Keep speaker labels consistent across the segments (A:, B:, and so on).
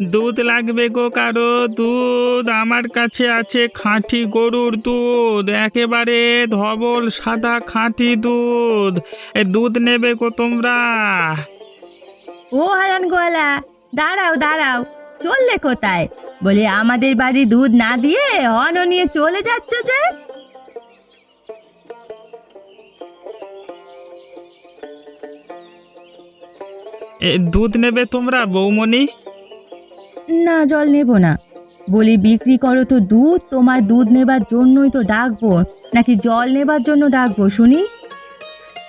A: দুধ লাগবে গো কারও দুধ আমার কাছে আছে খাঁটি গরুর দুধ একেবারে ধবল সাদা খাঁটি দুধ। এ দুধ নেবে গো তোমরা।
B: ও হারান গোয়ালা দাঁড়াও দাঁড়াও চললে কোথায়? বলি আমাদের বাড়ি দুধ না দিয়ে অন নিয়ে চলে যাচ্ছ যে?
A: এ দুধ নেবে তোমরা বৌমণি?
B: না জল নেব না। বলি বিক্রি করো তো দুধ তোমার দুধ নেবার জন্যই তো ডাকবো নাকি জল নেবার জন্য ডাকবো শুনি?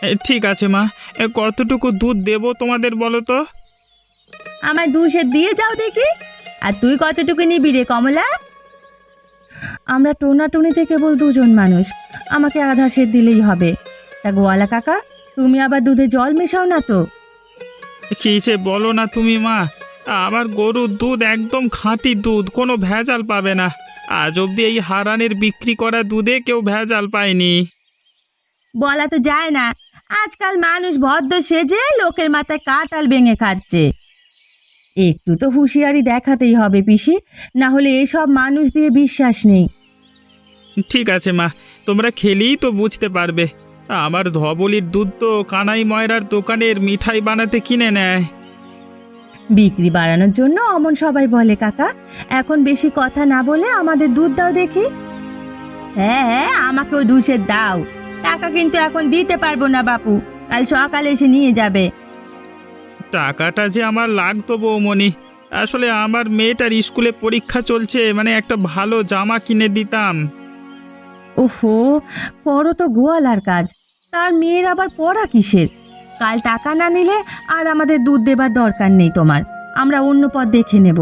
A: এ, ঠিক আছে মা। এ, কতটুকু দুধ দেবো তোমাদের বলো তো?
B: আমায় দু সের দিয়ে যাও দেখি। আর তুই কতটুকু নিবি রে কমলা? আমরা টোনাটুনিতে কেবল দুজন মানুষ। আমাকে আধা সের দিলেই হবে। তা গোয়ালা কাকা তুমি আবার দুধে জল মেশাও না তো?
A: কি সে বলো না তুমি মা। আমার গরুর দুধ একদম খাঁটি দুধ কোনো ভেজাল পাবে না। আজ অবধি এই হারানের বিক্রি করা দুধে কেউ ভেজাল পায়নি।
B: বলা তো যায় না আজকাল মানুষ ভদ্র সেজে লোকের মাথায় কাটাল ভেঙে খাচ্ছে। একটু তো হুঁশিয়ারি দেখাতেই হবে পিসি না হলে এসব মানুষ দিয়ে বিশ্বাস নেই।
A: ঠিক আছে মা তোমরা খেলেই তো বুঝতে পারবে। আমার ধবলির দুধ তো কানাই ময়রার দোকানের মিঠাই বানাতে কিনে নেয়।
B: বিক্রি বাড়ানোর জন্য অমন সবাই বলে কাকা। এখন বেশি কথা না বলে আমাদের দুধ দাও দেখি। হ্যাঁ হ্যাঁ আমাকেও দুশের দাও। টাকা কিন্তু এখন দিতে পারব না বাপু। কাল সকালে এসে নিয়ে যাবে।
A: টাকাটা যে আমার লাগতো বৌমণি আসলে আমার মেয়েটার স্কুলে পরীক্ষা চলছে মানে একটা ভালো জামা কিনে দিতাম।
B: ওফো করো তো গোয়ালার কাজ। তার মেয়ের আবার পড়া কিসের? কাল টাকা না নিলে আর আমাদের দুধ দেবার দরকার নেই তোমার। আমরা অন্য পথ দেখে নেব।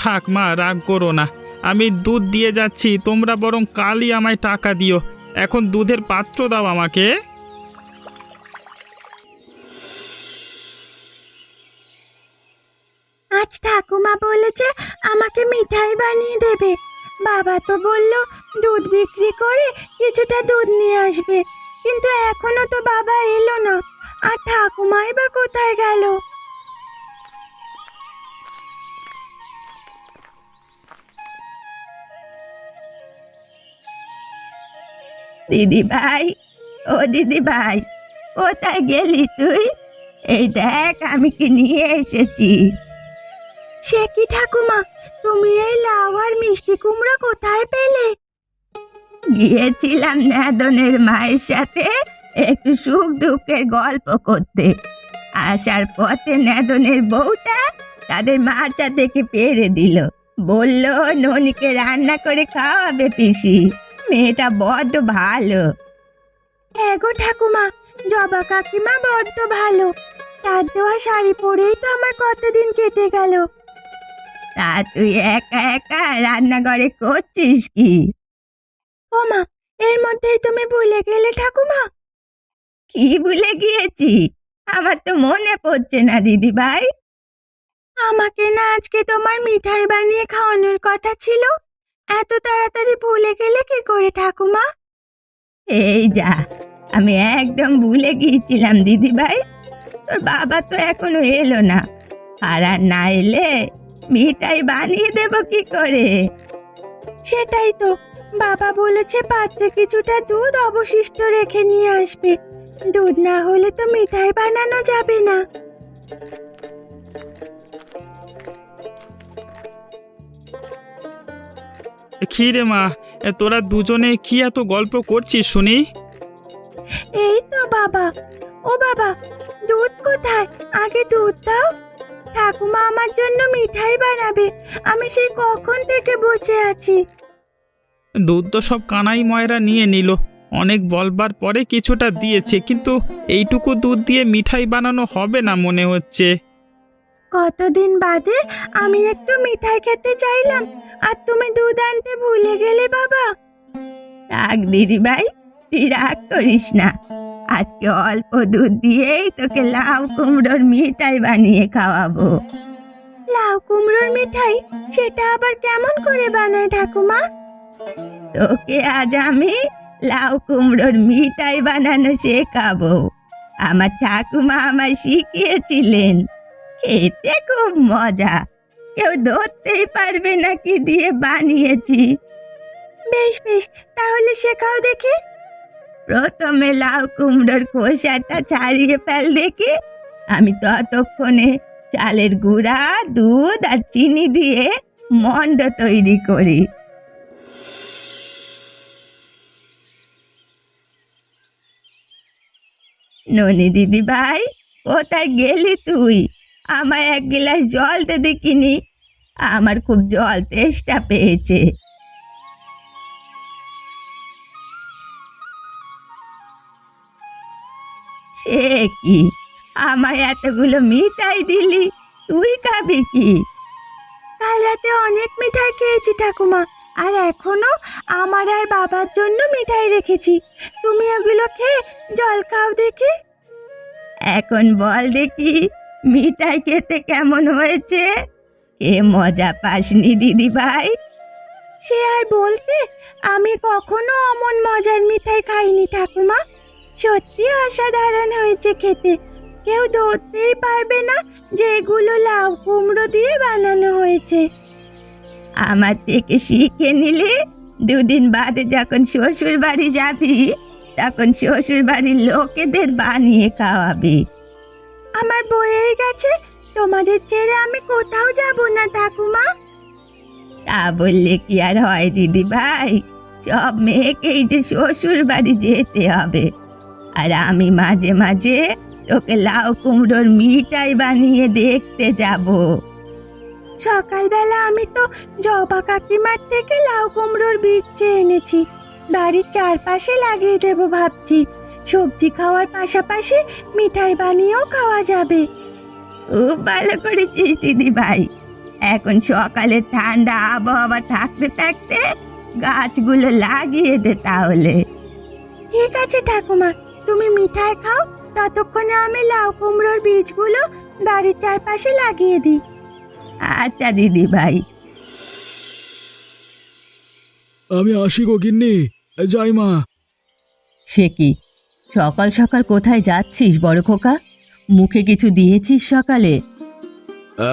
A: থাক মা রাগ করো না। আমি দুধ দিয়ে যাচ্ছি তোমরা বরং কালই আমায় টাকা দিও। এখন দুধের পাত্র দাও আমাকে।
B: আজ ঠাকুমা বলেছে আমাকে মিঠাই বানিয়ে দেবে। বাবা তো বলল দুধ বিক্রি করে কিছুটা দুধ নিয়ে আসবে। কিন্তু এখনও তো বাবা এলো না। আর ঠাকুমাই বা কোথায় গেল? দিদি ভাই, ও দিদি ভাই, কোথায় গেলি তুই? এই দেখ, আমি কি নিয়ে এসেছি। সে কি ঠাকুমা, তুমি এই লাউ আর মিষ্টি কুমড়া কোথায় পেলে? গিয়েছিলাম নেদনের মায়ের সাথে একটু সুখ দুঃখের গল্প করতে। আসার পথে নেদনের বউটা তাদের মাচা থেকে পেরে দিল। বলল ননিকে রান্না করে খাওয়াবে পিসি। মেয়েটা বড্ড ভালো। হ্যাঁ গো ঠাকুমা জবা কাকিমা বড্ড ভালো। তার দেওয়া শাড়ি পরেই তো আমার কতদিন কেটে গেল। তা তুই একা একা রান্নাঘরে করছিস কি? ওমা এর মধ্যেই তুমি ভুলে গেলে ঠাকুমা। কি ভুলে গিয়েছি? আমার তো মনে পড়ছে না, দিদি ভাই। আমাকে না আজকে তোমার মিঠাই বানিয়ে খাওয়ানোর কথা ছিল। এত তাড়াতাড়ি ভুলে গেলে কি করে ঠাকুমা? এই যা, আমি একদম ভুলে গিয়েছিলাম, দিদি ভাই। তোর বাবা তো এখনও এলো না। আর আর না এলে মিঠাই বানিয়ে দেব কি করে? সেটাই তো বাবা বলেছে পাত্রে কিছুটা দুধ অবশিষ্ট রেখে নিয়ে আসবে। দুধ না হলে তো মিঠাই বানানো যাবে না।
A: কি রে মা এ, তোরা দুজনে কি এত গল্প করছিস শুনি?
B: এই তো বাবা। ও বাবা দুধ কোথায়? আগে দুধ দাও। ঠাকুমা আমার জন্য মিঠাই বানাবে। আমি সেই কখন থেকে বসে আছি।
A: দুধ তো সব কানাই ময়রা নিয়ে নিল। অনেক বলবার পরে কিছুটা দিয়েছে কিন্তু এইটুকু দুধ দিয়ে মিঠাই বানানো হবে না মনে হচ্ছে।
B: কতদিন বাদে আমি একটু মিঠাই খেতে চাইলাম আর তুমি দুধ আনতে ভুলে গেলে বাবা। রাগ দিদি ভাই তুই রাগ করিস না। আজকে অল্প দুধ দিয়েই তোকে লাউ কুমড়োর মিঠাই বানিয়ে খাওয়াবো। লাউ কুমড়োর মিঠাই সেটা আবার কেমন করে বানায় ঠাকুমা? তোকে আজ আমি লাউ কুমড়োর মিঠাই বানানো শেখাবো। আমার ঠাকুমা আমায় শিখিয়েছিলেন। খেতে খুব মজা। কেউ ধরতেই পারবে না কি দিয়ে বানিয়েছি। বেশ বেশ, তাহলে শেখাও দেখি। প্রথমে লাউ কুমড়োর খোসাটা ছাড়িয়ে ফেল দেখি। আমি ততক্ষণে চালের গুঁড়া, দুধ আর চিনি দিয়ে মন্ড তৈরি করি। ননি দিদি ভাই, কোথায় গেলি তুই? আমায় এক গ্লাস জল দে দেখিনি। আমার খুব জল তেষ্টা পেয়েছে। সে কি? আমায় এতগুলো মিঠাই দিলি, তুই খাবি কি? কাল রাতে অনেক মিঠাই খেয়েছি ঠাকুমা। আর এখনও আমার আর বাবার জন্য মিঠাই রেখেছি। তুমি ওগুলো খেয়ে জল খাও দেখি। এখন বল দেখি, মিঠাই খেতে কেমন হয়েছে? কে মজা পাসনি, দিদি ভাই? সে আর বলতে, আমি কখনো অমন মজার মিঠাই খাইনি ঠাকুমা। সত্যি অসাধারণ হয়েছে খেতে। কেউ ধরতেই পারবে না যে এগুলো লাউ কুমড়ো দিয়ে বানানো হয়েছে। আমার থেকে শিখে নিলে? দুদিন বাদে যখন শ্বশুর বাড়ি যাবি, তখন শ্বশুর বাড়ির লোকেদের বানিয়ে খাওয়াবি। আমার বয়ে গেছে, তোমাদের ছেড়ে আমি কোথাও যাব না, ঠাকুমা। তা বললে কি আর হয়, দিদি ভাই? সব মেয়েকেই যে শ্বশুর বাড়ি যেতে হবে। আর আমি মাঝে মাঝে তোকে লাউ কুমড়োর মিঠাই বানিয়ে দেখতে যাব। সকালবেলা আমি তো জবা কাকিমার থেকে লাউ কুমড়োর বীজ চেয়ে এনেছি। বাড়ির চারপাশে লাগিয়ে দেব ভাবছি। সবজি খাওয়ার পাশাপাশি মিঠাই বানিয়েও খাওয়া যাবে। খুব ভালো করেছিস দিদি ভাই। এখন সকালে ঠান্ডা আবহাওয়া থাকতে থাকতে গাছগুলো লাগিয়ে দে তাহলে। ঠিক আছে ঠাকুমা তুমি মিঠাই খাও ততক্ষণে আমি লাউ কুমড়োর বীজগুলো বাড়ির চারপাশে লাগিয়ে দিই। আচ্ছা দিদি ভাই
C: আমি আসি গো গিন্নি। যাই মা।
B: সে কি? সকাল সকাল কোথায় যাচ্ছিস বড় খোকা? মুখে কিছু দিয়েছিস সকালে?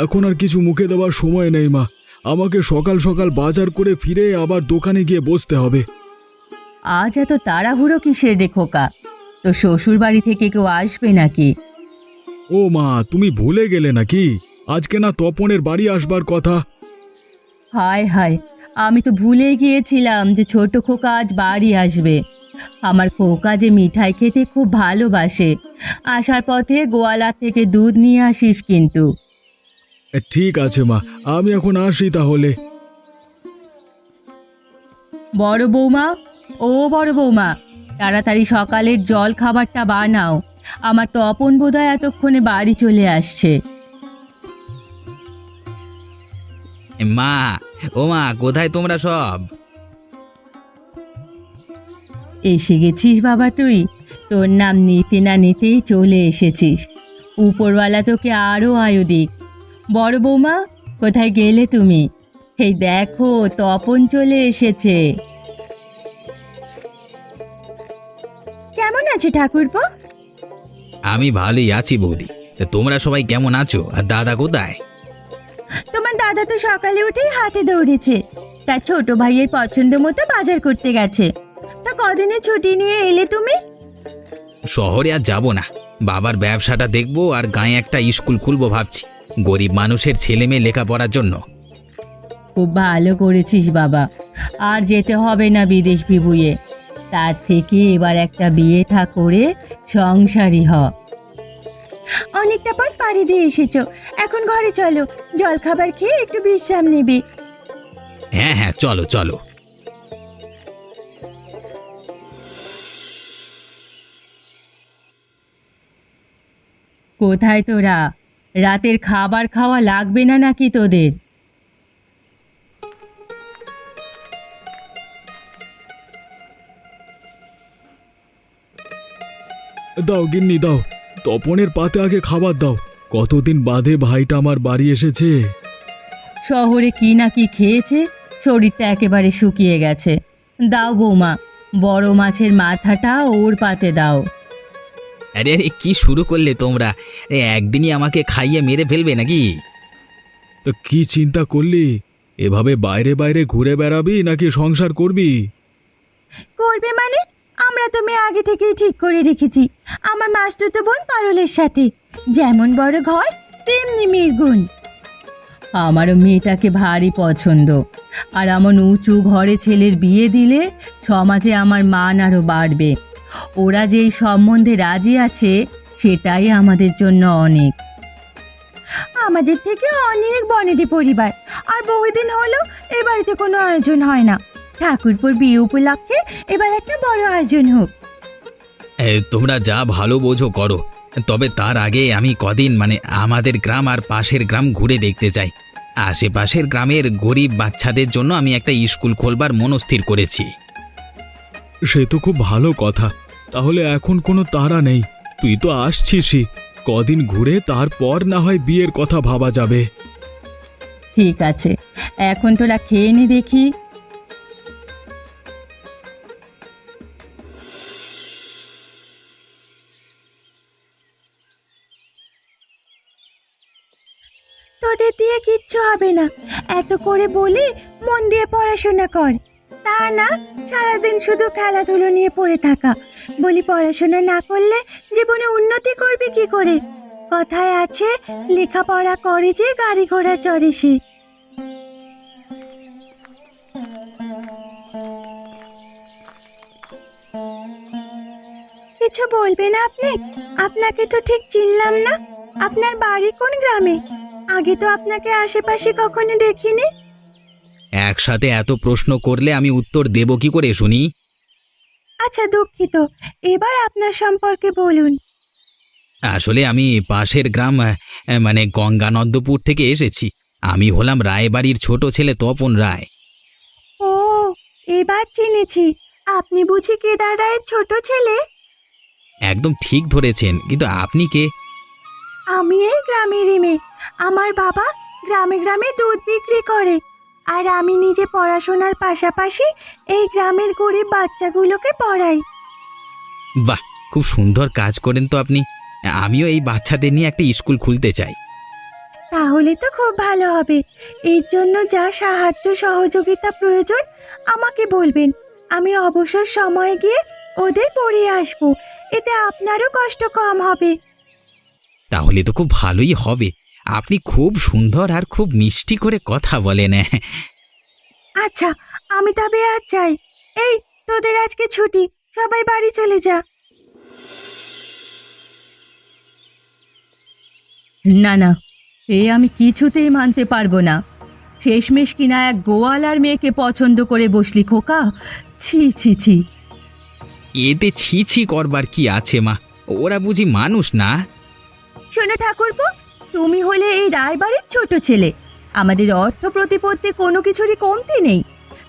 C: এখন আর কিছু মুখে দেওয়ার সময় নেই মা। আমাকে সকাল সকাল বাজার করে ফিরে আবার দোকানে গিয়ে বসতে হবে।
B: আজ এত তাড়াহুড়ো কিসের রে খোকা? তো শ্বশুর বাড়ি থেকে কেউ আসবে নাকি?
C: ও মা তুমি ভুলে গেলে নাকি? আজকে না তপনের বাড়ি আসবার কথা।
B: হায় হায় আমি তো ভুলে গিয়েছিলাম যে ছোট খোকা আজ বাড়ি আসবে। আমার খোকা যে মিঠাই খেতে খুব ভালোবাসে। আসার পথে গোয়ালা থেকে দুধ নিয়ে আসিস কিন্তু।
C: ঠিক আছে মা আমি এখন আসি তাহলে।
B: বড় বৌমা ও বড় বৌমা তাড়াতাড়ি সকালের জল খাবারটা বানাও। আমার তপন বোধহয় এতক্ষণে বাড়ি চলে আসছে।
D: মা ও মা কোথায় তোমরা সব?
B: এসে গেছিস বাবা তুই? তোর নাম নিতে না নিতেই চলে এসেছিস। উপরওয়ালা তোকে আরও আয়ু দিক। বড় বৌমা কোথায় গেলে তুমি? এই দেখো তপন চলে এসেছে। কেমন আছো ঠাকুরপো?
D: আমি ভালোই আছি বৌদি। তা তোমরা সবাই কেমন আছো? আর দাদা কোথায়?
B: দাদা তো সকালে উঠেই হাতে দৌড়েছে। তার ছোট ভাইয়ের পছন্দ মতো বাজার করতে গেছে। তা কদিনের ছুটি নিয়ে এলে তুমি?
D: শহরে আর যাব না। বাবার ব্যবসাটা দেখব আর গায়ে একটা স্কুল খুলবো ভাবছি। গরিব মানুষের ছেলে মেয়ে লেখাপড়ার জন্য।
B: খুব ভালো করেছিস বাবা। আর যেতে হবে না বিদেশ বিভুয়ে তার থেকে এবার একটা বিয়ে থা করে সংসারী হ। অনেকটা পথ পাড়ি দিয়ে এসেছ। এখন ঘরে চলো জল খাবার খেয়ে একটু বিশ্রাম নেবে।
D: হ্যাঁ হ্যাঁ চলো চলো।
B: কোথায় তোরা? রাতের খাবার খাওয়া লাগবে না নাকি তোদের?
C: দাও গিন্নি দাও। তপনের পাতে আগে খাবার দাও। কতদিন বাদে ভাইটা আমার বাড়ি এসেছে।
B: শহরে কি না কি খেয়েছে শরীরটা একেবারে শুকিয়ে গেছে। দাও বৌমা বড় মাছের মাথাটা ওর পাতে দাও।
D: আরে আরে কি শুরু করলে তোমরা? এ, একদিনই আমাকে খাইয়ে মেরে ফেলবে নাকি?
C: তো কি চিন্তা করলি? এভাবে বাইরে বাইরে ঘুরে বেড়াবি নাকি সংসার করবি?
B: করবে মানে? আমরা তো মেয়ে আগে থেকেই ঠিক করে রেখেছি। আমার মাস্টার তো বোন পারলের সাথে। যেমন বড় ঘর তেমনি মেয়ের গুণ। আমারও মেয়েটাকে ভারী পছন্দ। আর এমন উঁচু ঘরে ছেলের বিয়ে দিলে সমাজে আমার মান আরও বাড়বে। ওরা যেই সম্বন্ধে রাজি আছে সেটাই আমাদের জন্য অনেক। আমাদের থেকে অনেক বনেদি পরিবার। আর বহুদিন হলো এ বাড়িতে কোনো আয়োজন হয় না। ঠাকুরপুর বিয়ে উপলক্ষে এবার একটা বড় আয়োজন হোক।
D: এ, তোমরা যা ভালো বোঝো করো। তবে তার আগে আমি কদিন মানে আমাদের গ্রাম আর পাশের গ্রাম ঘুরে দেখতে চাই। আশেপাশের গ্রামের গরিব বাচ্চাদের জন্য আমি একটা স্কুল খোলবার মনস্থির করেছি।
C: সে তো খুব ভালো কথা। তাহলে এখন কোনো তাড়া নেই। তুই তো আসছিসই। কদিন ঘুরে তারপর না হয় বিয়ের কথা ভাবা যাবে।
B: ঠিক আছে। এখন তোরা খেয়ে নি দেখি। কিচ্ছু হবে না। এত করে বলি, মন দিয়ে পড়াশোনা কর। তা না, সারাদিন শুধু খেলাধুলো নিয়ে পড়ে থাকা। বলি, পড়াশোনা না করলে জীবনে উন্নতি করবে কি করে? কথায় আছে, লেখাপড়া করে যে গাড়ি ঘোড়া চড়ে সে। কিছু বলবেন আপনি? আপনাকে তো ঠিক চিনলাম না। আপনার বাড়ি কোন গ্রামে? আগে তো আপনাকে আশেপাশে কখনো দেখিনি?
D: একসাথে এত প্রশ্ন করলে আমি উত্তর দেব কি করে শুনি?
B: আচ্ছা দুঃখিত। এবার আপনার সম্পর্কে বলুন।
D: আসলে আমি পাশের গ্রাম আহ, মানে গঙ্গানন্দপুর থেকে এসেছি। আমি হলাম রায়বাড়ির ছোট ছেলে তপন রায়।
B: ও এবার চিনেছি। আপনি বুঝি কেদার রায়ের ছোট ছেলে?
D: একদম ঠিক ধরেছেন কিন্তু আপনি কে?
B: আমি এই গ্রামেরই মেয়ে। আমার বাবা গ্রামে গ্রামে দুধ বিক্রি করে। আর আমি নিজে পড়াশোনার পাশাপাশি এই গ্রামের গরিব বাচ্চাগুলোকে পড়াই।
D: বাহ খুব সুন্দর কাজ করেন তো আপনি। আমিও এই বাচ্চাদের নিয়ে একটা স্কুল খুলতে চাই।
B: তাহলে তো খুব ভালো হবে। এর জন্য যা সাহায্য সহযোগিতা প্রয়োজন আমাকে বলবেন। আমি অবসর সময়ে গিয়ে ওদের পড়িয়ে আসব। এতে আপনারও কষ্ট কম হবে।
D: তাহলে তো খুব ভালোই হবে। আপনি খুব সুন্দর আর খুব মিষ্টি করে কথা বলেন।
B: আচ্ছা আমি তবে আর চাই এই তোদের আজকে ছুটি। সবাই বাড়ি চলে যা। না না এ আমি কিছুতেই মানতে পারব না। শেষমেশ কিনা এক গোয়ালার মেয়েকে পছন্দ করে বসলি খোকা। ছি ছি ছি।
D: এতে ছি ছি করবার কি আছে মা? ওরা বুঝি মানুষ না?
B: শোনো ঠাকুরপো তুমি হলে এই রায়বাড়ির ছোট ছেলে। আমাদের অর্থ প্রতিপত্তি কোনো কিছুরই কমতি নেই।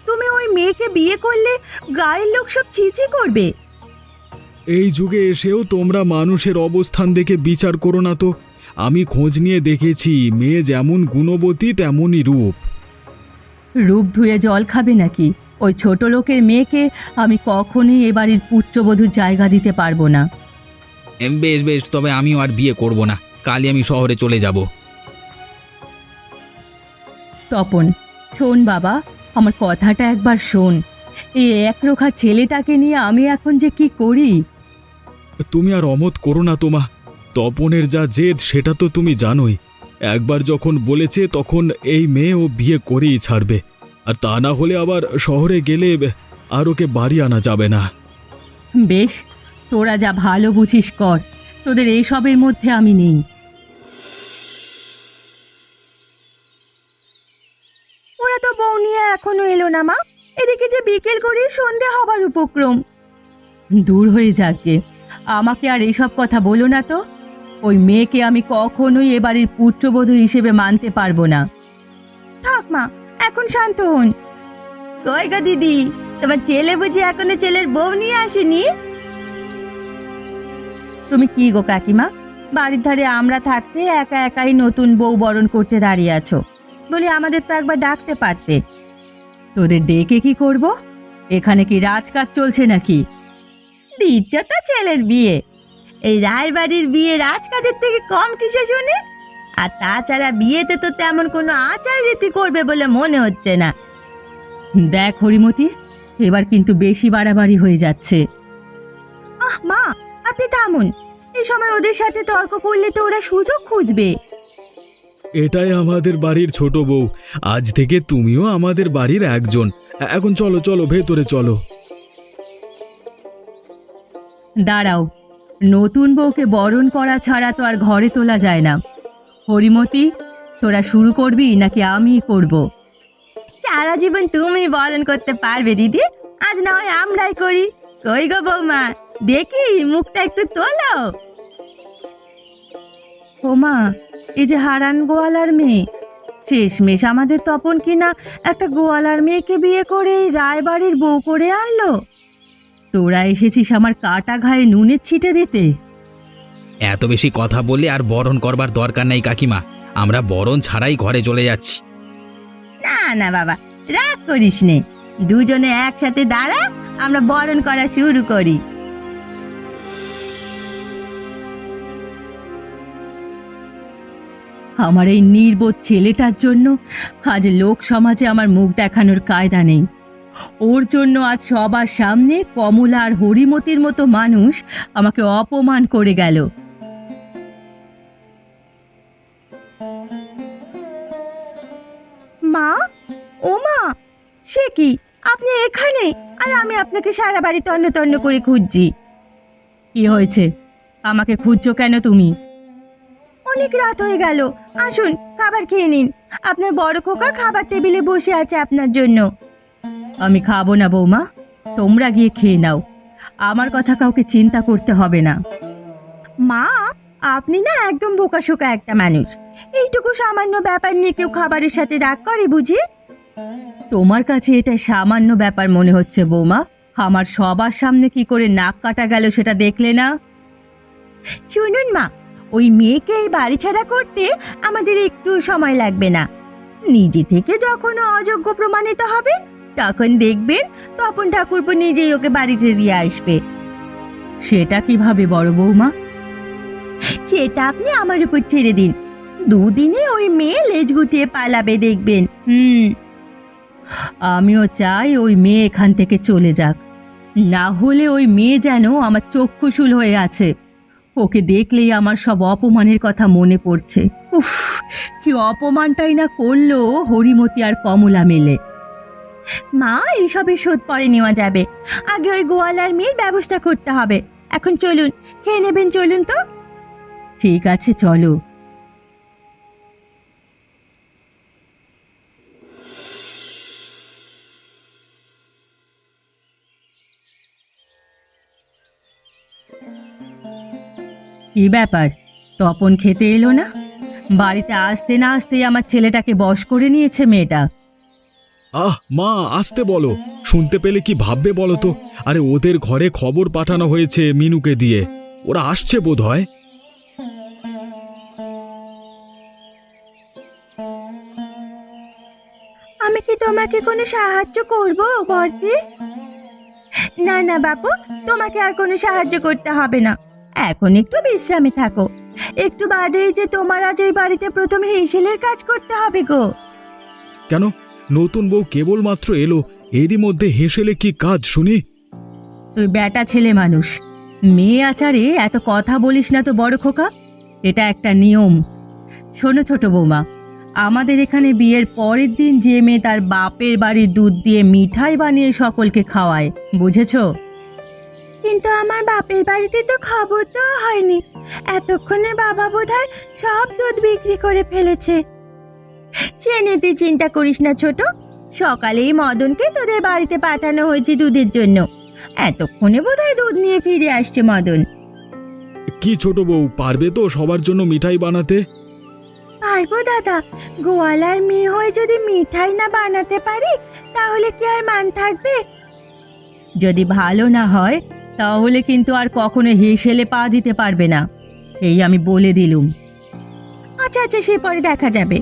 B: তুমি ওই মেয়েকে বিয়ে করলে গায়ের লোক সব ছিছি করবে।
C: এই যুগে এসেও তোমরা মানুষের অবস্থান দেখে বিচার করো না তো। আমি খোঁজ নিয়ে দেখেছি মেয়ে যেমন গুণবতী তেমনই রূপ।
B: রূপ ধুয়ে জল খাবে নাকি? ওই ছোট লোকের মেয়েকে আমি কখনোই এ বাড়ির পুত্রবধূর জায়গা দিতে পারব না।
D: এম, বেশ বেশ তবে আমিও আর বিয়ে করব না। কালই আমি শহরে চলে যাব।
B: তপন শোন বাবা আমার কথাটা একবার শোন। এই একরোখা ছেলেটাকে নিয়ে আমি এখন যে কি করি?
C: তুমি আর অমত করো না তোমা। তপনের যা জেদ সেটা তো তুমি জানোই। একবার যখন বলেছে তখন এই মেয়ে ও বিয়ে করেই ছাড়বে। আর তা না হলে আবার শহরে গেলে আর ওকে বাড়ি আনা যাবে না।
B: বেশ তোরা যা ভালো বুঝিস কর। তোদের এইসবের মধ্যে আমি নেই। ওরা তো বউ নিয়ে এখনও এলো না মা। এদিকে যে বিকেল করে সন্ধে হবার উপক্রম। দূর হয়ে যাকগে আমাকে আর এইসব কথা বলো না তো। ওই মেয়েকে আমি কখনোই এবাড়ির পুত্রবধূ হিসেবে মানতে পারব না। থাক মা এখন শান্ত হন। কই গো দিদি? তোমার ছেলে বুঝি এখনও ছেলের বউ নিয়ে আসেনি? তুমি কি গো কাকিমা? বাড়ির ধারে আমরা থাকতে একা একাই নতুন বউ বরণ করতে দাঁড়িয়ে আছো। বলি আমাদের তো একবার ডাকতে পারতে। তোদের ডেকে কি করব? এখানে কি রাজকাজ চলছে নাকি? দিচ্ছ তো ছেলের বিয়ে। এই রায়বাড়ির বিয়ে রাজকাজের থেকে কম কিসে শুনে? আর তাছাড়া বিয়েতে তো তেমন কোনো আচার রীতি করবে বলে মনে হচ্ছে না।
E: দেখ হরিমতি, এবার কিন্তু বেশি বাড়াবাড়ি হয়ে যাচ্ছে।
B: আহ, মা, আপনি থামুন। এই সময় ওদের সাথে তর্ক করলে তো ওরা সুযোগ খুঁজবে।
C: এটাই আমাদের বাড়ির ছোট বউ। আজ থেকে তুমিও আমাদের বাড়ির একজন। এখন চলো চলো ভেতরে চলো।
E: দাঁড়াও। নতুন বউকে বরণ করা ছাড়া তো আর ঘরে তোলা যায় না। হরিমতি তোরা শুরু করবি নাকি আমিই করব।
B: সারা জীবন তুমি বরণ করতে পারবে দিদি। আজ না হয় আমরাই করি। কই গো বৌমা? দেখি মুখটা একটু তোলো।
E: ও মা এই যে হারান গোয়ালার মেয়ে। শেষমেশ আমাদের তপন কিনা একটা গোয়ালার মেয়েকে বিয়ে করে রায়বাড়ির বউ করে আনলো। তোরা এসেছিস আমার কাটা ঘায়ে নুনের ছিটে দিতে।
D: এত বেশি কথা বলে আর বরণ করবার দরকার নেই কাকিমা। আমরা বরণ ছাড়াই ঘরে চলে যাচ্ছি।
B: না না বাবা রাগ করিস নে। দুজনে একসাথে দাঁড়া আমরা বরণ করা শুরু করি।
E: আমার এই নির্বোধ ছেলেটার জন্য আজ লোক সমাজে আমার মুখ দেখানোর কায়দা নেই। ওর জন্য আজ সবার সামনে কমলা আর হরিমতির মতো মানুষ আমাকে অপমান করে গেল।
B: মা? ও মা? সে কি? আপনি এখানে? আর আমি আপনাকে সারা বাড়ি তন্ন তন্ন করে খুঁজছি।
E: কি হয়েছে? আমাকে খুঁজছো কেন তুমি?
B: অনেক রাত হয়ে গেল। আসুন খাবার খেয়ে নিন। আপনার বড় খোকা খাবার টেবিলে বসে আছে আপনার জন্য।
E: আমি খাব না বৌমা। তোমরা গিয়ে খেয়ে নাও। আমার কথা কাউকে চিন্তা করতে হবে না।
B: মা আপনি না একদম বোকাশোকা একটা মানুষ। এইটুকু সামান্য ব্যাপার নিয়ে কেউ খাবারের সাথে রাগ করে বুঝি?
E: তোমার কাছে এটা সামান্য ব্যাপার মনে হচ্ছে বৌমা। আমার সবার সামনে কি করে নাক কাটা গেল সেটা দেখলে না?
B: শুনুন মা ওই মেয়েকে এই বাড়ি ছাড়া করতে আমাদের একটু সময় লাগবে না। নিজে থেকে যখন অযোগ্য প্রমাণিত হবে, তখন দেখবেন তপন ঠাকুরপো নিজেই ওকে বাড়িতে দিয়ে আসবে।
E: সেটা কীভাবে, বড় বৌমা?
B: সেটা আপনি আমার উপর ছেড়ে দিন। দুদিনে ওই মেয়ে লেজ গুটিয়ে পালাবে, দেখবেন। হুম।
E: আমিও চাই ওই মেয়ে এখান থেকে চলে যাক। না হলে ওই মেয়ে যেন আমার চক্ষুশুল হয়ে আছে। ওকে দেখলেই আমার সব অপমানের কথা মনে পড়ছে। উফ, কি অপমানটাই না করল হরিমতি আর কমলা মেলে।
B: মা এইসবের শোধ পরে নেওয়া যাবে। আগে ওই গোয়ালার মেয়ের ব্যবস্থা করতে হবে। এখন চলুন, খেয়ে নেবেন, চলুন তো।
E: ঠিক আছে, চলো। কি ব্যাপার তপন খেতে এলো না? বাড়িতে আসতে না আসতেই আমার ছেলেটাকে বশ করে নিয়েছে মেয়েটা।
C: আহ মা আসতে বলো। শুনতে পেলে কি ভাববে বলো তো? আরে ওদের ঘরে খবর পাঠানো হয়েছে মিনুকে দিয়ে। ওরা আসছে বোধ হয়
B: আমি কি তোমাকে কোনো সাহায্য করব বর্তি না না বাপু তোমাকে আর কোনো সাহায্য করতে হবে না। এখন একটু বিশ্রামে থাকো। একটু বাদেই যে তোমার আজ এই বাড়িতে প্রথম হেসেলের কাজ করতে হবে গো।
C: কেন? নতুন বউ কেবলমাত্র এলো। এরই মধ্যে হেসেলে কি কাজ শুনি?
E: তুই বেটা ছেলে মানুষ। মেয়ে আচারে এত কথা বলিস না তো বড় খোকা। এটা একটা নিয়ম। শোনো ছোট বৌমা আমাদের এখানে বিয়ের পরের দিন যে মেয়ে তার বাপের বাড়ির দুধ দিয়ে মিঠাই বানিয়ে সকলকে খাওয়ায় বুঝেছ?
B: কিন্তু আমার বাপের বাড়িতে তো খবর দেওয়া হয়নি। এতক্ষণে বাবা বোধহয় সব দুধ বিক্রি করে ফেলেছে। সে নিয়ে তুই চিন্তা করিস না ছোট সকালেই মদনকে তোদের বাড়িতে পাঠানো হয়েছে দুধের জন্য। এতক্ষণে বোধহয় দুধ নিয়ে ফিরে আসছে মদন।
C: কি ছোট বউ পারবে তো সবার জন্য মিঠাই বানাতে?
B: পারব দাদা গোয়ালার মেয়ে হয়ে যদি মিঠাই না বানাতে পারি তাহলে কি আর মান থাকবে?
E: যদি ভালো না হয় তাহলে কিন্তু আর কখনো হেসেলে পা দিতে পারবে না। এই আমি বলে দিলুম।
B: আচ্ছা আচ্ছা সে পরে দেখা যাবে।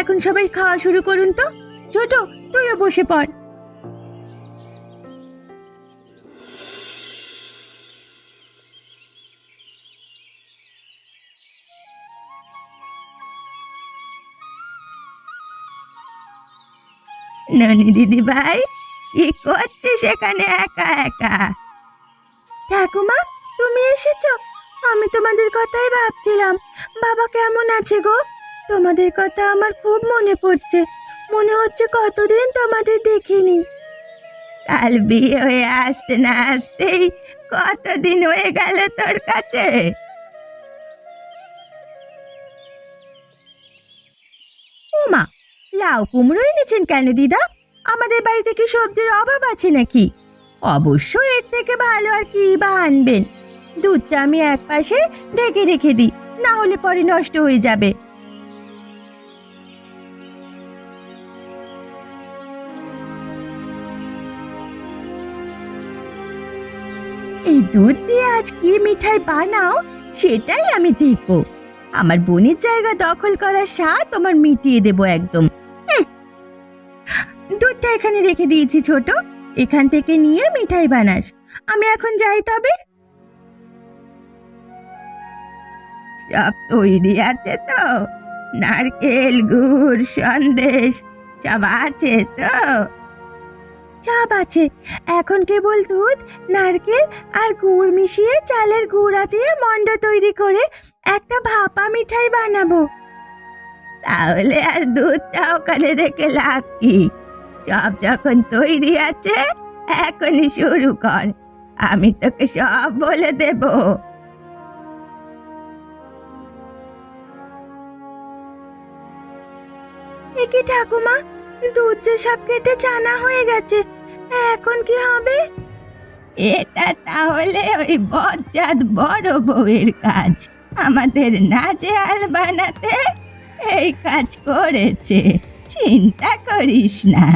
B: এখন সবাই খাওয়া শুরু করুন তো। ছোট তুইও বসে পড়। নানি দিদি ভাই কি করছিস এখানে একা একা? ঠাকুমা, তুমি এসেছ? আমি তোমাদের কথাই ভাবছিলাম। বাবা কেমন আছে গো? তোমাদের কথা আমার খুব মনে পড়ছে। মনে হচ্ছে কতদিন তোমাদের দেখিনি। কাল বিয়ে হয়ে আসতে না আসতেই কতদিন হয়ে গেল তোর কাছে? ওমা, লাউ কুমড়ো এনেছেন কেন দিদা? আমাদের বাড়িতে কি সবজির অভাব আছে নাকি? অবশ্য এর থেকে ভালো আর কি বা আনবেন। দুধটা আমি এক পাশে ঢেকে রেখে দিই, না হলে পরে নষ্ট হয়ে যাবে। এই দুধ দিয়ে আজ কি মিঠাই বানাও, সেটাই আমি দেখব। আমার বোনের জায়গা দখল করার স্বাদ তোমার মিটিয়ে দেব একদম। দুধটা এখানে রেখে দিয়েছি ছোট। এখান থেকে নিয়ে মিঠাই বানাস। আমি এখন যাই তবে। সব তৈরি আছে তো। নারকেল, গুড়, সন্দেশ, সব আছে তো। সব আছে। এখন কেবল দুধ, নারকেল আর গুড় মিশিয়ে চালের গুঁড়া দিয়ে মন্ড তৈরি করে একটা ভাপা মিঠাই বানাবো। তাহলে আর দুধটা ওখানে রেখে লাভ কি? সব যখন তৈরি আছে এখনই শুরু কর। আমি তোকে সব বলে দেব। একে ঠাকুমা দুধ যে সব কেটে চানা হয়ে গেছে এখন কি হবে? এটা তাহলে ওই বজ্জাত বড় বউয়ের কাজ। আমাদের নাজেহাল বানাতে এই কাজ করেছে। চিন্তা করিস না।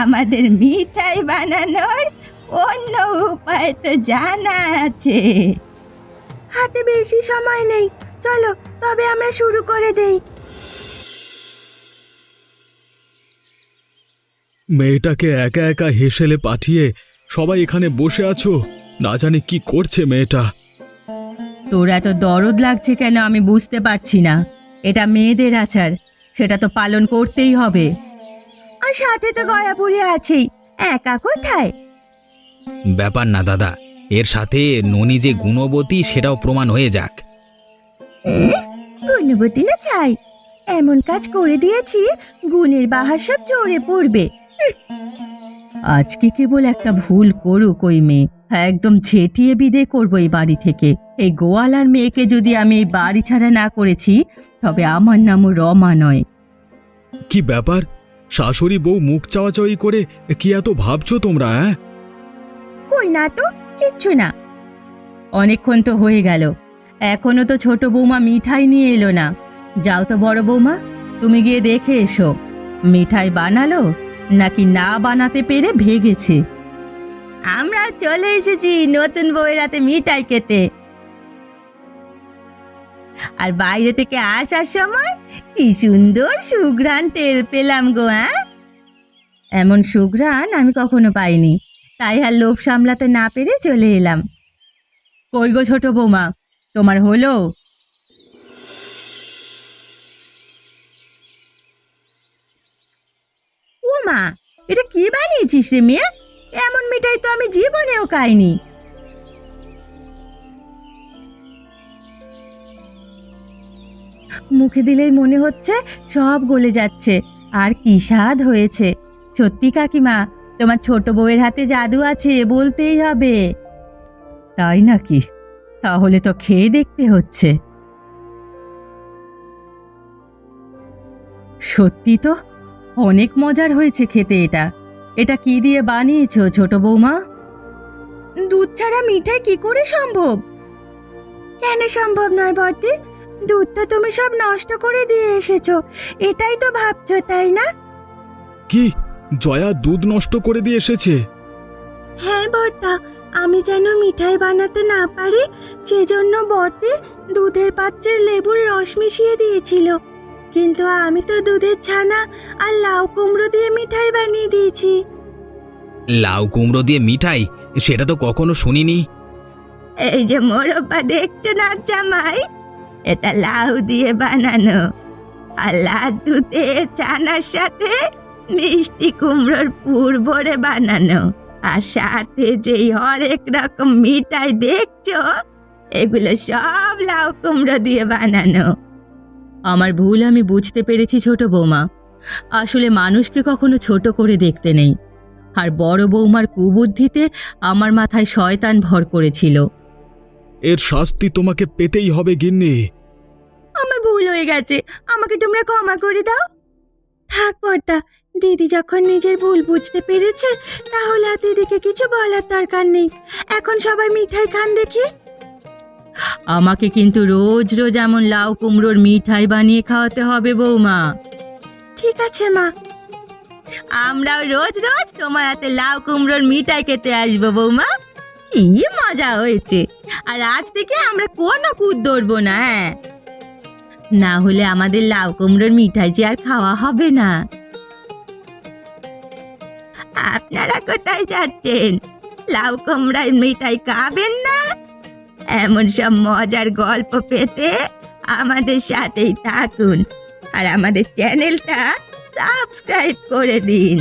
B: আমাদের মিঠাই বানানোর অন্য উপায় তো জানা আছে। হাতে বেশি সময় নেই। চলো তবে আমরা শুরু করে দেই।
C: মেয়েটাকে একা একা হেসেলে পাঠিয়ে সবাই এখানে বসে আছো? না জানি কি করছে মেয়েটা।
E: তোর এত দরদ লাগছে কেন আমি বুঝতে পারছি না। এটা মেয়েদের আচার সেটা তো পালন করতেই হবে।
B: আর সাথে তো গয়া গয়াপুরি আছেই। একা কোথায়?
D: ব্যাপার না দাদা। এর সাথে ননি যে গুণবতী সেটাও প্রমাণ হয়ে যাক।
B: গুণবতী না চাই। এমন কাজ করে দিয়েছি গুণের বাহার সব ঝরে পড়বে।
E: আজকে কেবল একটা ভুল করুক ওই মেয়ে। একদম ঝেঁটিয়ে বিদে করব এই বাড়ি থেকে। এই গোয়ালার মেয়েকে যদি আমি এই বাড়ি ছাড়া না করেছি তবে আমার নামও রমা নয়।
C: কি ব্যাপার? শাশুড়ি বউ মুখ চাওয়াচাওয়ি করে, কি এত ভাবছ তোমরা হ্যাঁ
B: কই না তো, কিচ্ছু না।
E: অনেকক্ষণ তো হয়ে গেল, এখনও তো ছোট বৌমা মিঠাই নিয়ে এলো না। যাও তো বড় বৌমা, তুমি গিয়ে দেখে এসো, মিঠাই বানালো নাকি না বানাতে পেরে ভেগেছে।
B: আমরা চলে এসেছি নতুন বউয়ের হাতে মিঠাই খেতে। আর বাইরে থেকে আসার সময় কি সুন্দর সুঘ্রাণ টের পেলাম গো হ্যাঁ
E: এমন সুঘ্রাণ আমি কখনো পাইনি। তাই আর লোভ সামলাতে না পেরে চলে এলাম। কই গো ছোট বৌমা, তোমার হলো?
B: ও মা এটা কি বানিয়েছিস রে মেয়ে? এমন মিঠাই তো আমি জীবনেও খাইনি।
E: মুখে দিলেই মনে হচ্ছে সব গলে যাচ্ছে। আর কি স্বাদ হয়েছে। সত্যি কাকিমা, তোমার ছোট বউয়ের হাতে জাদু আছে বলতেই হবে। তাই নাকি? তাহলে তো খেয়ে দেখতে হচ্ছে। সত্যি তো? অনেক মজার হয়েছে খেতে এটা। এটা কি দিয়ে বানিয়েছো ছোট বৌমা?
B: দুধ ছাড়া মিঠাই কি করে সম্ভব? কেন সম্ভব নয় বর্দি দুধ তো তুমি সব নষ্ট করে দিয়ে এসেছ। এটাই তো ভাবছ তাই না?
C: কি? জয়া দুধ নষ্ট করে দিয়ে এসেছে?
B: হ্যাঁ বর্দা আমি যেন মিঠাই বানাতে না পারি সেজন্য বর্দি দুধের পাত্রে লেবুর রস মিশিয়ে দিয়েছিল। কিন্তু আমি তো দুধের ছানা আর লাউ কুমড়ো দিয়ে মিঠাই বানিয়ে দিয়েছি।
D: লাউ কুমড়ো দিয়ে মিঠাই? সেটা তো কখনো শুনিনি।
B: এই যে মোরব্বা দেখছ না জামাই এটা লাউ দিয়ে বানানো। আর লাড্ডুতে চানার সাথে মিষ্টি কুমড়োর পুর ভরে বানানো। আর সাথে যেই হরেক রকম মিঠাই দেখছ, এগুলো সব লাউ কুমড়ো দিয়ে বানানো।
E: আমার ভুল আমি বুঝতে পেরেছি ছোট বৌমা। আসলে মানুষকে কখনো ছোট করে দেখতে নেই। আর বড় বৌমার কুবুদ্ধিতে আমার মাথায় শয়তান ভর করেছিল।
C: এর শাস্তি তোমাকে পেতেই হবে গিন্নি।
B: আমার ভুল হয়ে গেছে। আমাকে তোমরা ক্ষমা করে দাও। থাক পর্দা। দিদি যখন নিজের ভুল বুঝতে পেরেছে তাহলে আর দিদিকে কিছু বলার দরকার নেই। এখন সবাই মিঠাই খান দেখি।
E: আমাকে কিন্তু রোজ রোজ এমন লাউ কুমড়োর মিঠাই বানিয়ে খাওয়াতে হবে বৌমা।
B: ঠিক আছে মা।
E: আমরাও রোজ রোজ তোমার হাতে লাউ কুমড়োর মিঠাই খেতে আসব বৌমা। কি মজা হয়েছে। আর আজ থেকে আমরা কোনো কুদ ধরবো না হ্যাঁ। না হলে আমাদের লাউ কুমড়োর মিঠাই যে আর খাওয়া হবে না।
B: আপনারা কোথায় যাচ্ছেন? লাউ কুমড়ার মিঠাই খাবেন না? এমন সব মজার গল্প পেতে আমাদের সাথেই থাকুন। আর আমাদের চ্যানেলটা সাবস্ক্রাইব করে দিন।